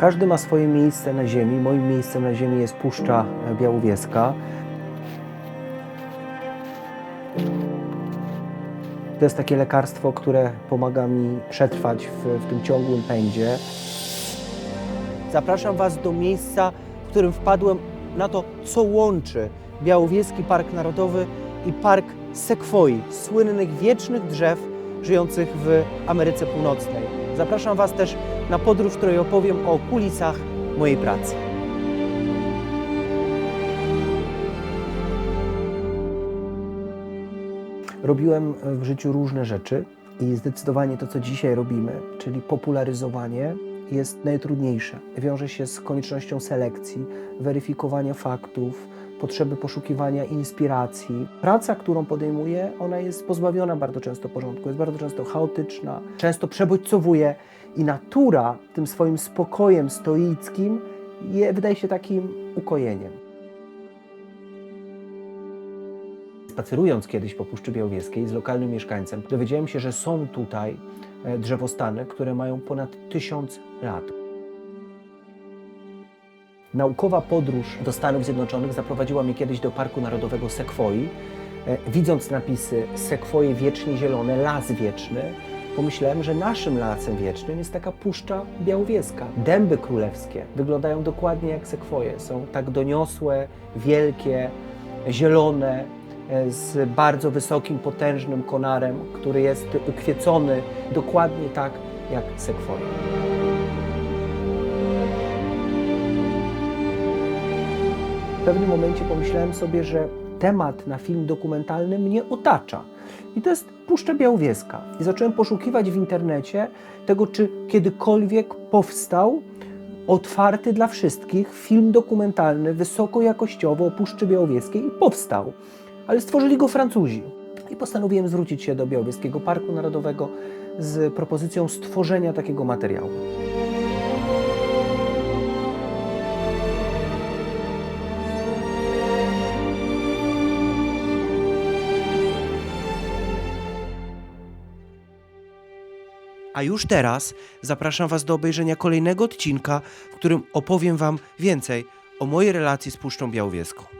Każdy ma swoje miejsce na ziemi. Moim miejscem na ziemi jest Puszcza Białowieska. To jest takie lekarstwo, które pomaga mi przetrwać w, w tym ciągłym pędzie. Zapraszam Was do miejsca, w którym wpadłem na to, co łączy Białowieski Park Narodowy i Park Sekwoi, słynnych wiecznych drzew żyjących w Ameryce Północnej. Zapraszam Was też na podróż, w której opowiem o kulisach mojej pracy. Robiłem w życiu różne rzeczy i zdecydowanie to, co dzisiaj robimy, czyli popularyzowanie, jest najtrudniejsze. Wiąże się z koniecznością selekcji, weryfikowania faktów, potrzeby poszukiwania inspiracji. Praca, którą podejmuję, ona jest pozbawiona bardzo często porządku, jest bardzo często chaotyczna, często przebodźcowuje i natura tym swoim spokojem stoickim je, wydaje się takim ukojeniem. Spacerując kiedyś po Puszczy Białowieskiej z lokalnym mieszkańcem, dowiedziałem się, że są tutaj drzewostany, które mają ponad tysiąc lat. Naukowa podróż do Stanów Zjednoczonych zaprowadziła mnie kiedyś do Parku Narodowego Sekwoi. E, Widząc napisy Sekwoje wiecznie zielone, las wieczny, pomyślałem, że naszym lasem wiecznym jest taka Puszcza Białowieska. Dęby królewskie wyglądają dokładnie jak sekwoje. Są tak doniosłe, wielkie, zielone, e, z bardzo wysokim, potężnym konarem, który jest ukwiecony dokładnie tak jak sekwoje. W pewnym momencie pomyślałem sobie, że temat na film dokumentalny mnie otacza. I to jest Puszcza Białowieska. I zacząłem poszukiwać w internecie tego, czy kiedykolwiek powstał otwarty dla wszystkich film dokumentalny wysokojakościowo o Puszczy Białowieskiej. I powstał. Ale stworzyli go Francuzi. I postanowiłem zwrócić się do Białowieskiego Parku Narodowego z propozycją stworzenia takiego materiału. A już teraz zapraszam Was do obejrzenia kolejnego odcinka, w którym opowiem Wam więcej o mojej relacji z Puszczą Białowieską.